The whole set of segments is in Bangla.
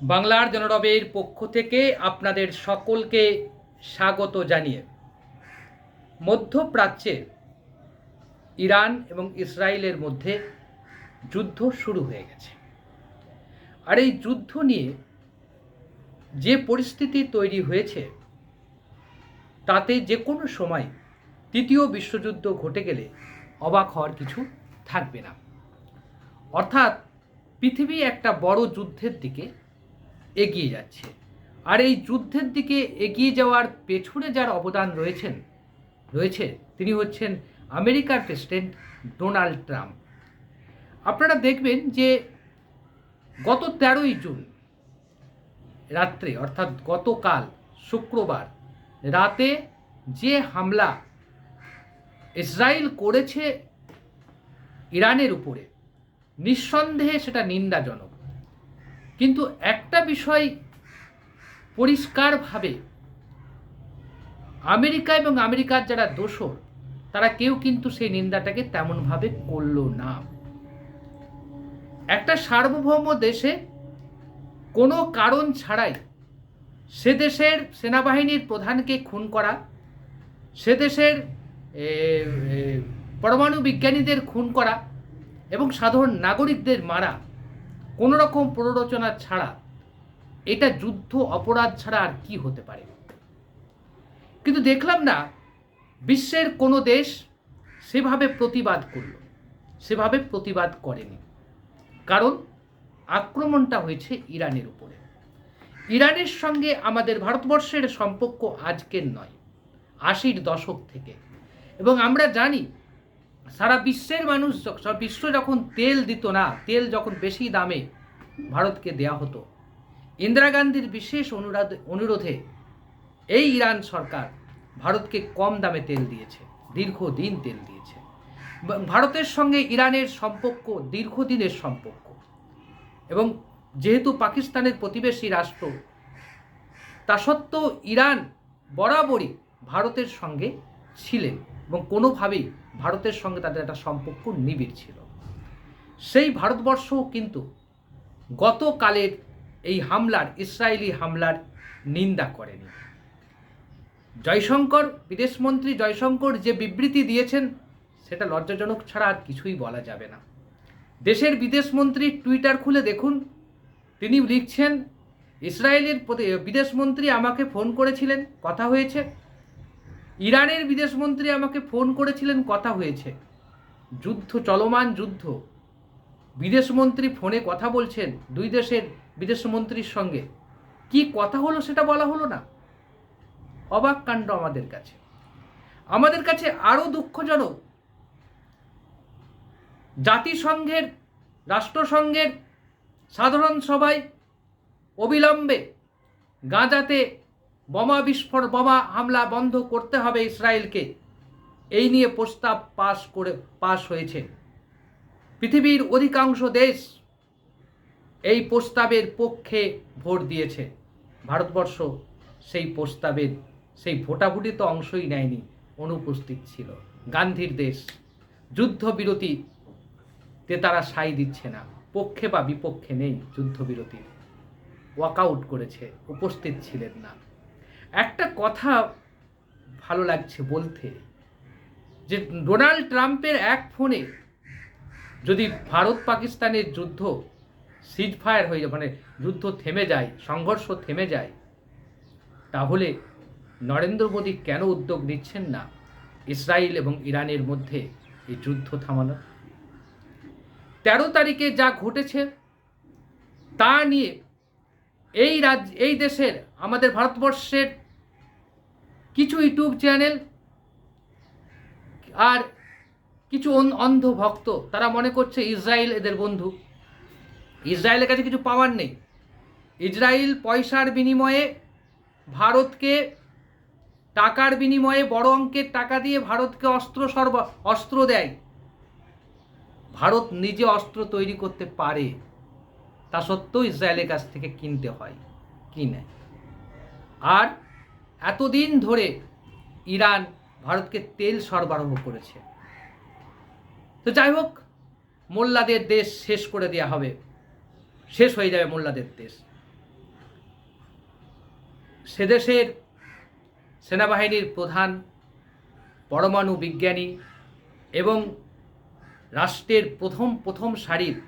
বাংলার জনরবের পক্ষ থেকে আপনাদের সকলকে স্বাগত জানিয়ে মধ্যপ্রাচ্যে ইরান এবং ইসরায়েলের মধ্যে যুদ্ধ শুরু হয়ে গেছে। আর এই যুদ্ধ নিয়ে যে পরিস্থিতি তৈরি হয়েছে, তাতে যে কোনো সময় তৃতীয় বিশ্বযুদ্ধ ঘটে গেলে অবাক হওয়ার কিছু থাকবে না। অর্থাৎ পৃথিবী একটা বড় যুদ্ধের দিকে এগিয়ে যাচ্ছে। আর এই যুদ্ধের দিকে এগিয়ে যাওয়ার পেছনে যার অবদান রয়েছেন, রয়েছে তিনি হচ্ছেন আমেরিকার প্রেসিডেন্ট ডোনাল্ড ট্রাম্প। আপনারা দেখবেন যে গত তেরোই জুন রাত্রে, অর্থাৎ গতকাল শুক্রবার রাতে যে হামলা ইসরায়েল করেছে ইরানের উপরে, নিঃসন্দেহে সেটা নিন্দাজনক। কিন্তু একটা বিষয় পরিষ্কারভাবে আমেরিকা এবং আমেরিকার যারা দোষর, তারা কেউ কিন্তু সেই নিন্দাটাকে তেমনভাবে করল না। একটা সার্বভৌম দেশে কোনো কারণ ছাড়াই সে দেশের সেনাবাহিনীর প্রধানকে খুন করা, সে দেশের পরমাণু বিজ্ঞানীদের খুন করা এবং সাধারণ নাগরিকদের মারা কোনো রকম প্ররোচনা ছাড়া এটা যুদ্ধ, অপরাধ ছাড়া আর কি হতে পারে? কিন্তু দেখলাম না, বিশ্বের কোনো দেশ সেভাবে প্রতিবাদ করল, সেভাবে প্রতিবাদ করেনি। কারণ আক্রমণটা হয়েছে ইরানের উপরে। ইরানের সঙ্গে আমাদের ভারতবর্ষের সম্পর্ক আজকের নয়, আশির দশক থেকে। এবং আমরা জানি সারা বিশ্বের মানুষ সারা বিশ্ব যখন তেল দিত না, তেল যখন বেশি দামে ভারতকে দেয়া হতো, ইন্দিরা গান্ধীর বিশেষ অনুরাধ অনুরোধে এই ইরান সরকার ভারতকে কম দামে তেল দিয়েছে, দীর্ঘদিন তেল দিয়েছে। ভারতের সঙ্গে ইরানের সম্পর্ক দীর্ঘদিনের সম্পর্ক। এবং যেহেতু পাকিস্তানের প্রতিবেশী রাষ্ট্র, তা সত্ত্বেও ইরান বরাবরই ভারতের সঙ্গে ছিলেন। এবং কোনোভাবেই ভারতের সঙ্গে তাদের একটা সম্পর্ক নিবিড় ছিল। সেই ভারতবর্ষ কিন্তু গতকালের এই হামলার, ইসরায়েলি হামলার নিন্দা করেনি। জয়শঙ্কর, বিদেশমন্ত্রী জয়শঙ্কর যে বিবৃতি দিয়েছেন, সেটা লজ্জাজনক ছাড়া আর কিছুই বলা যাবে না। দেশের বিদেশমন্ত্রী টুইটার খুলে দেখুন, তিনি লিখছেন, ইসরায়েলের বিদেশমন্ত্রী আমাকে ফোন করেছিলেন, কথা হয়েছে ইরানের বিদেশমন্ত্রী আমাকে ফোন করেছিলেন, কথা হয়েছে। যুদ্ধ, চলমান যুদ্ধ। বিদেশমন্ত্রী ফোনে কথা বলছেন দুই দেশের বিদেশমন্ত্রীর সঙ্গে। কি কথা হলো সেটা বলা হলো না? অবাক কাণ্ড আমাদের কাছে। আমাদের কাছে আরও দুঃখজনক। জাতিসংঘের, রাষ্ট্রসংঘের সাধারণ সভায় অবিলম্বে গাজাতে বোমা বিস্ফোর, বোমা হামলা বন্ধ করতে হবে ইসরায়েলকে। এই নিয়ে প্রস্তাব পাস করে পাস হয়েছে। পৃথিবীর অধিকাংশ দেশ এই প্রস্তাবের পক্ষে ভোট দিয়েছে। ভারতবর্ষ সেই প্রস্তাবের, সেই ভোটাভুটি তো অংশই নেয়নি, অনুপস্থিত ছিল। গান্ধীর দেশ যুদ্ধবিরতিতে তারা সাই দিচ্ছে না। পক্ষে বা বিপক্ষে নেই যুদ্ধবিরতির। ওয়াকআউট করেছে, উপস্থিত ছিলেন না। একটা কথা ভালো লাগছে বলতে, যে ডোনাল্ড ট্রাম্পের এক ফোনে যদি ভারত পাকিস্তানের যুদ্ধ সিজ ফায়ার হয়ে যায় মানে যুদ্ধ থেমে যায়, সংঘর্ষ থেমে যায়, তাহলে নরেন্দ্র মোদী কেন উদ্যোগ নিচ্ছেন না ইসরায়েল এবং ইরানের মধ্যে এই যুদ্ধ থামানোর? তেরো তারিখে যা ঘটেছে, তা নিয়ে এই রাজ্য, এই দেশের, আমাদের ভারতবর্ষের কিছু ইউটিউব চ্যানেল আর কিছু অন- অন্ধ ভক্ত তারা মনে করছে ইসরায়েল এদের বন্ধু। ইসরায়েলের কাছে কিছু পাওয়ার নেই। ইসরায়েল পয়সার বিনিময়ে ভারতকে, টাকার বিনিময়ে বড় অঙ্কের টাকা দিয়ে ভারতকে অস্ত্র সর্ব অস্ত্র দেয়। ভারত নিজে অস্ত্র তৈরি করতে পারে, তা সত্ত্বেও ইসরায়েলের কাছ থেকে কিনতে হয় কিনে আর এতদিন ধরে ইরান ভারতকে তেল সরবরাহ করেছে। তো যাই হোক, মোল্লাদের দেশ শেষ করে দেওয়া হবে। শেষ হয়ে যাবে মোল্লাদের দেশ। সে দেশের সেনাবাহিনীর প্রধান, পরমাণু বিজ্ঞানী এবং রাষ্ট্রের প্রথম প্রথম সারির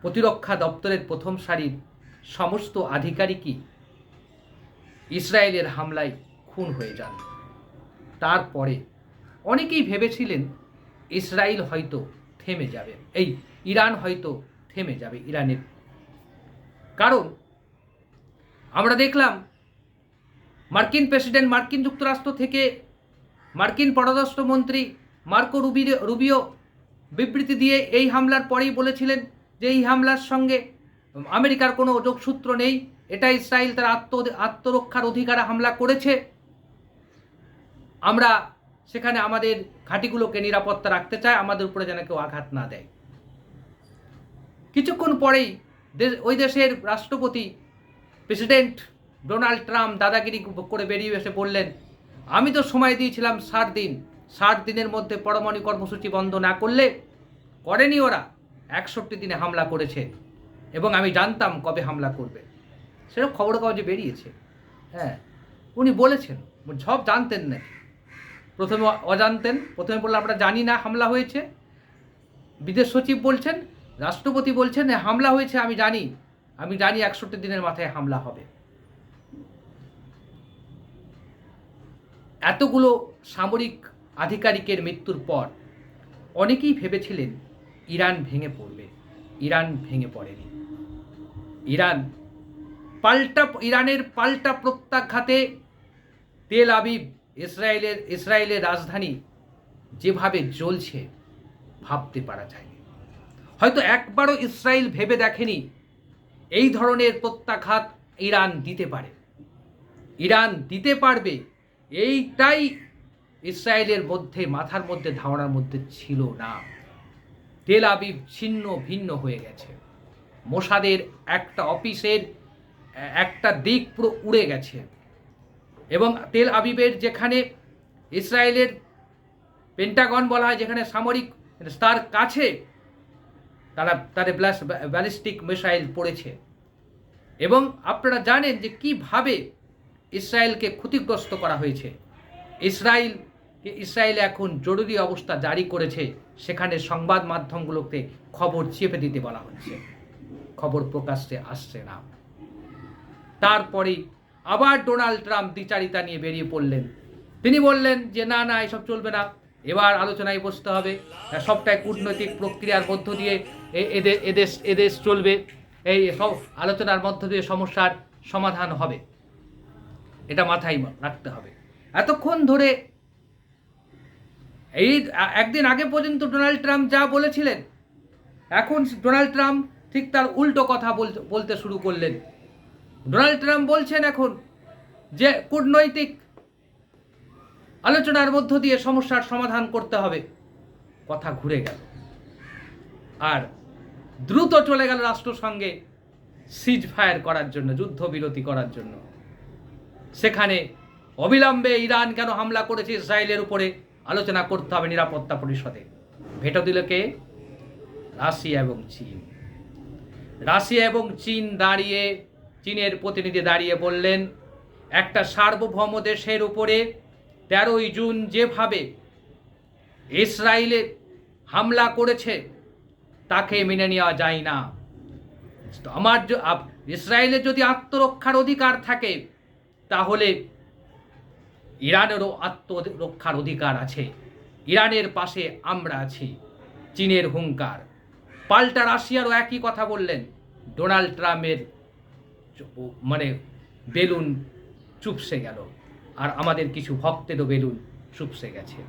প্রতিরক্ষা দপ্তরের প্রথম সারির সমস্ত আধিকারিকই ইসরায়েলের হামলায় খুন হয়ে যান। তারপরে অনেকেই ভেবেছিলেন ইসরায়েল হয়তো থেমে যাবে, এই ইরান হয়তো থেমে যাবে ইরানের। কারণ আমরা দেখলাম মার্কিন প্রেসিডেন্ট, মার্কিন যুক্তরাষ্ট্র থেকে মার্কিন পররাষ্ট্রমন্ত্রী মার্কো রুবি রুবিও বিবৃতি দিয়ে এই হামলার পরেই বলেছিলেন যে এই হামলার সঙ্গে আমেরিকার কোনো যোগসূত্র নেই। এটা ইসরায়েল তার আত্ম, আত্মরক্ষার অধিকারে হামলা করেছে। আমরা সেখানে আমাদের ঘাঁটিগুলোকে নিরাপত্তা রাখতে চাই, আমাদের উপরে যেন কেউ আঘাত না দেয়। কিছুক্ষণ পরেই ওই দেশের রাষ্ট্রপতি প্রেসিডেন্ট ডোনাল্ড ট্রাম্প দাদাগিরি করে বেরিয়ে এসে বললেন, আমি তো সময় দিয়েছিলাম ষাট দিন। ষাট দিনের মধ্যে পরমাণু কর্মসূচি বন্ধ না করলে করেনি ওরা। একষট্টি দিনে হামলা করেছে এবং আমি জানতাম কবে হামলা করবে। সেরকম খবর কাগজে বেরিয়েছে। হ্যাঁ উনি বলেছেন সব জানতেন নাকি। প্রথমে অজানতেন প্রথমে বললে আমরা জানি না হামলা হয়েছে। বিদেশ সচিব বলছেন রাষ্ট্রপতি বলছেন "হ্যাঁ, হামলা হয়েছে আমি জানি। আমি জানি একষট্টি দিনের মাথায় হামলা হবে। এতগুলো সামরিক আধিকারিকের মৃত্যুর পর অনেকেই ভেবেছিলেন ইরান ভেঙে পড়বে। ইরান ভেঙে পড়েনি। ইরান পাল্টা, ইরানের পাল্টা প্রত্যাঘাতে তেল আবিব, ইসরায়েলের ইসরায়েলের রাজধানী যেভাবে জ্বলছে, ভাবতে পারা যায়নি। হয়তো একবারও ইসরায়েল ভেবে দেখেনি, এই ধরনের প্রত্যাঘাত ইরান দিতে পারে। ইরান দিতে পারবে, এইটাই ইসরায়েলের মধ্যে, মাথার মধ্যে, ধারণার মধ্যে ছিল না। তেল আবিব ছিন্ন ভিন্ন হয়ে গেছে। মোসাদের একটা অফিসের একটা দিক পুরো উড়ে গেছে। এবং তেল আবিবের যেখানে ইসরায়েলের পেন্টাগন বলা হয়, যেখানে সামরিক তার কাছে তারা, তাদের ব্লাস, ব্যালিস্টিক মিসাইল পড়েছে। এবং আপনারা জানেন যে কীভাবে ইসরায়েলকে ক্ষতিগ্রস্ত করা হয়েছে। ইসরায়েল ইসরায়েল এখন জরুরি অবস্থা জারি করেছে। সেখানে সংবাদ মাধ্যমগুলোতে খবর চেপে দিতে বলা হচ্ছে। খবর প্রকাশ্যে আসছে না। তারপরে আবার ডোনাল্ড ট্রাম্প দ্বিচারিতা নিয়ে বেরিয়ে পড়লেন। তিনি বললেন যে, না না, এসব চলবে না। এবার আলোচনায় বসতে হবে। সবটাই কূটনৈতিক প্রক্রিয়ার মধ্য দিয়ে এদের এদেশ এদেশ চলবে। এই সব আলোচনার মধ্য দিয়ে সমস্যার সমাধান হবে। এটা মাথায় রাখতে হবে। এতক্ষণ ধরে এই একদিন আগে পর্যন্ত ডোনাল্ড ট্রাম্প যা বলেছিলেন, এখন ডোনাল্ড ট্রাম্প ঠিক তার উল্টো কথা বলতে শুরু করলেন। ডোনাল্ড ট্রাম্প বলছেন এখন যে কূটনৈতিক আলোচনার মধ্য দিয়ে সমস্যার সমাধান করতে হবে। কথা ঘুরে গেল। আর দ্রুত চলে গেল রাষ্ট্রসংঘে সিজ ফায়ার করার জন্য যুদ্ধবিরতি করার জন্য। সেখানে অবিলম্বে ইরান কেন হামলা করেছে ইসরায়েলের উপরে আলোচনা করতে হবে নিরাপত্তা পরিষদে। ভেটো দিল কে? রাশিয়া এবং চীন। রাশিয়া এবং চীন দাঁড়িয়ে চীনের প্রতিনিধি দাঁড়িয়ে বললেন, একটা সার্বভৌম দেশের উপরে তেরোই জুন যেভাবে ইসরায়েলে হামলা করেছে, তাকে মেনে নেওয়া যায় না। আমার ইসরায়েলের যদি আত্মরক্ষার অধিকার থাকে, তাহলে ইরানেরও আত্মরক্ষার অধিকার আছে। ইরানের পাশে আমরা আছি, চীনের হুঙ্কার। পাল্টা রাশিয়ারও একই কথা বললেন, ডোনাল্ড ট্রাম্পের মানে বেলুন চুপসে গেল, আর আমাদের কিছু ভক্তেরও বেলুন চুপসে গেছে।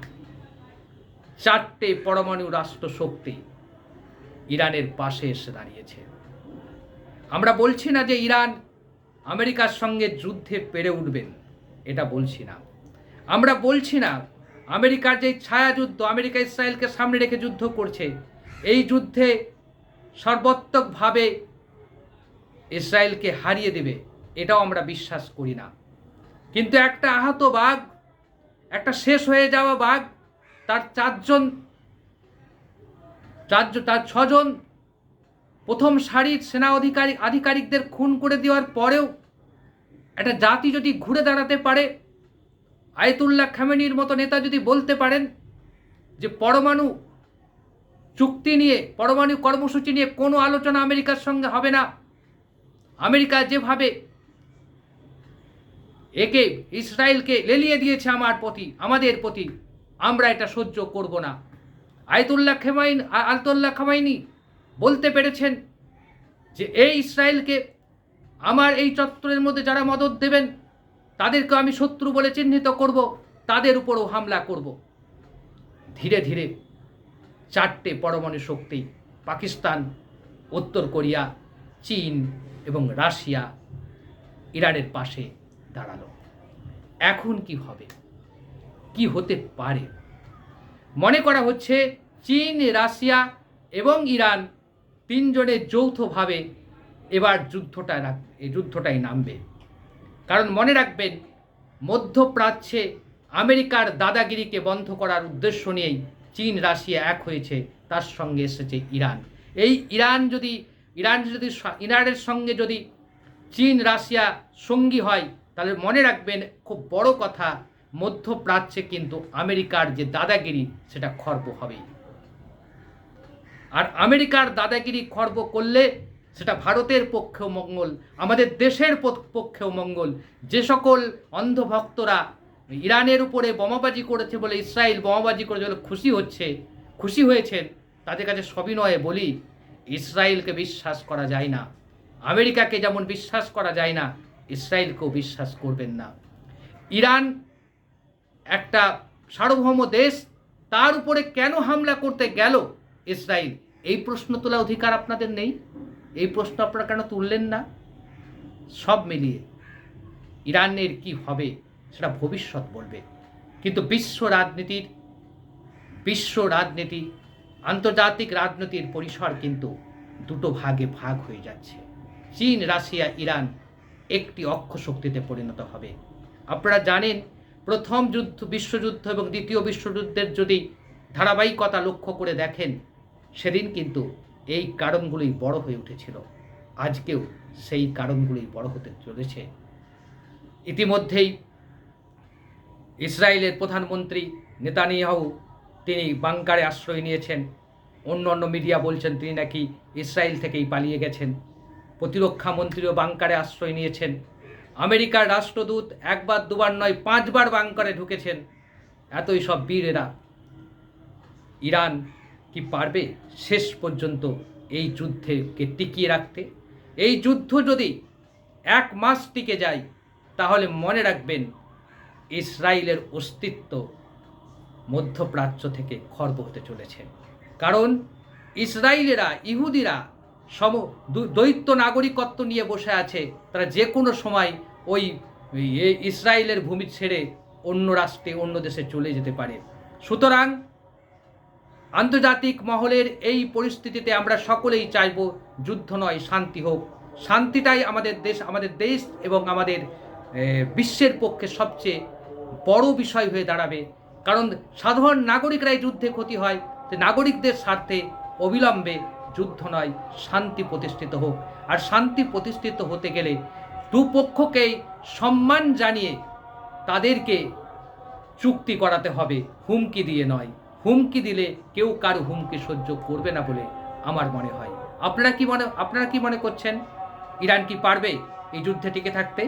চারটে পরমাণু রাষ্ট্র শক্তি ইরানের পাশে এসে দাঁড়িয়েছে। আমরা বলছি না যে ইরান আমেরিকার সঙ্গে যুদ্ধে পেরে উঠবেন, এটা বলছি না। আমরা বলছি না, আমেরিকার যে ছায়াযুদ্ধ, আমেরিকা ইসরায়েলকে সামনে রেখে যুদ্ধ করছে, এই যুদ্ধে সর্বাত্মকভাবে ইসরায়েলকে হারিয়ে দেবে, এটাও আমরা বিশ্বাস করি না। কিন্তু একটা আহত বাঘ, একটা শেষ হয়ে যাওয়া বাঘ, তার চারজন চারজন তার ছজন প্রথম সারির সেনা অধিকারী, আধিকারিকদের খুন করে দেওয়ার পরেও একটা জাতি যদি ঘুরে দাঁড়াতে পারে, আয়তুল্লাহ খামেনির মতো নেতা যদি বলতে পারেন যে পরমাণু চুক্তি নিয়ে, পরমাণু কর্মসূচি নিয়ে কোনো আলোচনা আমেরিকার সঙ্গে হবে না আমেরিকা যেভাবে একে ইসরায়েলকে লেলিয়ে দিয়েছে আমার প্রতি, আমাদের প্রতি, আমরা এটা সহ্য করব না। আয়তুল্লাহ খেমাইন আলতুল্লাহ খামাইনি বলতে পেরেছেন যে এই ইসরায়েলকে আমার এই চত্বরের মধ্যে যারা মদত দেবেন, তাদেরকে আমি শত্রু বলে চিহ্নিত করব, তাদের উপরও হামলা করব। ধীরে ধীরে চারটে পরমাণু শক্তি, পাকিস্তান, উত্তর কোরিয়া, চীন এবং রাশিয়া ইরানের পাশে দাঁড়াল। এখন কি হবে? কি হতে পারে? মনে করা হচ্ছে চীন, রাশিয়া এবং ইরান তিনজনে যৌথভাবে এবার যুদ্ধটা এই যুদ্ধটাই নামবে। কারণ মনে রাখবেন, মধ্যপ্রাচ্যে আমেরিকার দাদাগিরিকে বন্ধ করার উদ্দেশ্য নিয়েই চীন, রাশিয়া এক হয়েছে, তার সঙ্গে এসেছে ইরান। এই ইরান যদি ইরান যদি ইরানের সঙ্গে যদি চীন, রাশিয়া সঙ্গী হয়, তাহলে মনে রাখবেন খুব বড় কথা, মধ্যপ্রাচ্যে কিন্তু আমেরিকার যে দাদাগিরি, সেটা খর্ব হবেই। আর আমেরিকার দাদাগিরি খর্ব করলে সেটা ভারতের পক্ষেও মঙ্গল, আমাদের দেশের পক্ষেও মঙ্গল। যে সকল অন্ধভক্তরা ইরানের উপরে বোমাবাজি করেছে বলে ইসরায়েল বোমাবাজি করেছে বলে খুশি হচ্ছে, খুশি হয়েছেন, তাদের কাছে সবিনয়ে বলি ইসরায়েলকে বিশ্বাস করা যায় না। আমেরিকাকে যেমন বিশ্বাস করা যায় না, ইসরায়েলকেও বিশ্বাস করবেন না। ইরান একটা সার্বভৌম দেশ, তার উপরে কেন হামলা করতে গেল ইসরায়েল? এই প্রশ্ন তোলা অধিকার আপনাদের নেই? এই প্রশ্ন আপনারা কেন তুললেন না? সব মিলিয়ে ইরানের কি হবে সেটা ভবিষ্যৎ বলবে। কিন্তু বিশ্ব রাজনীতির, বিশ্ব রাজনীতি আন্তর্জাতিক রাজনীতির পরিসর কিন্তু দুটো ভাগে ভাগ হয়ে যাচ্ছে। চীন, রাশিয়া, ইরান একটি অক্ষ শক্তিতে পরিণত হবে। আপনারা জানেন, প্রথম যুদ্ধ, বিশ্বযুদ্ধ এবং দ্বিতীয় বিশ্বযুদ্ধের যদি ধারাবাহিকতা লক্ষ্য করে দেখেন, সেদিন কিন্তু এই কারণগুলোই বড় হয়ে উঠেছিল। আজকেও সেই কারণগুলোই বড় হতে চলেছে। ইতিমধ্যেই ইসরায়েলের প্রধানমন্ত্রী নেতানিয়াহু তিনি বাংকারে আশ্রয় নিয়েছেন। অন্য অন্য মিডিয়া বলছেন তিনি নাকি ইসরায়েল থেকেই পালিয়ে গেছেন। প্রতিরক্ষা মন্ত্রীও বাংকারে আশ্রয় নিয়েছেন। আমেরিকার রাষ্ট্রদূত একবার, দুবার নয়, পাঁচবার বাংকারে ঢুকেছেন। এতই সব বীরেরা। ইরান কি পারবে শেষ পর্যন্ত এই যুদ্ধকে টিকিয়ে রাখতে? এই যুদ্ধ যদি এক মাস টিকে যায়, তাহলে মনে রাখবেন ইসরায়েলের অস্তিত্ব মধ্যপ্রাচ্য থেকে খর্ব হতে চলেছে। কারণ ইসরায়েলেরা ইহুদিরা সম দু- দ্বৈত নাগরিকত্ব নিয়ে বসে আছে। তারা যে কোনো সময় ওই ইসরায়েলের ভূমি ছেড়ে অন্য রাষ্ট্রে, অন্য দেশে চলে যেতে পারে। সুতরাং আন্তর্জাতিক মহলের এই পরিস্থিতিতে আমরা সকলেই চাইব যুদ্ধ নয়, শান্তি হোক। শান্তিটাই আমাদের দেশ আমাদের দেশ এবং আমাদের বিশ্বের পক্ষে সবচেয়ে বড় বিষয় হয়ে দাঁড়াবে। কারণ সাধারণ নাগরিকরাই যুদ্ধে ক্ষতি হয়, যে নাগরিকদের স্বার্থে অবিলম্বে যুদ্ধ নয়, শান্তি প্রতিষ্ঠিত হোক। আর শান্তি প্রতিষ্ঠিত হতে গেলে দুপক্ষকেই সম্মান জানিয়ে তাদেরকে চুক্তি করাতে হবে। হুমকি দিয়ে নয়। হুমকি দিলে কেউ কারও হুমকি সহ্য করবে না বলে আমার মনে হয়। আপনারা কি মনে, আপনারা কি মনে করছেন? ইরান কি পারবে এই যুদ্ধে টিকে থাকতে?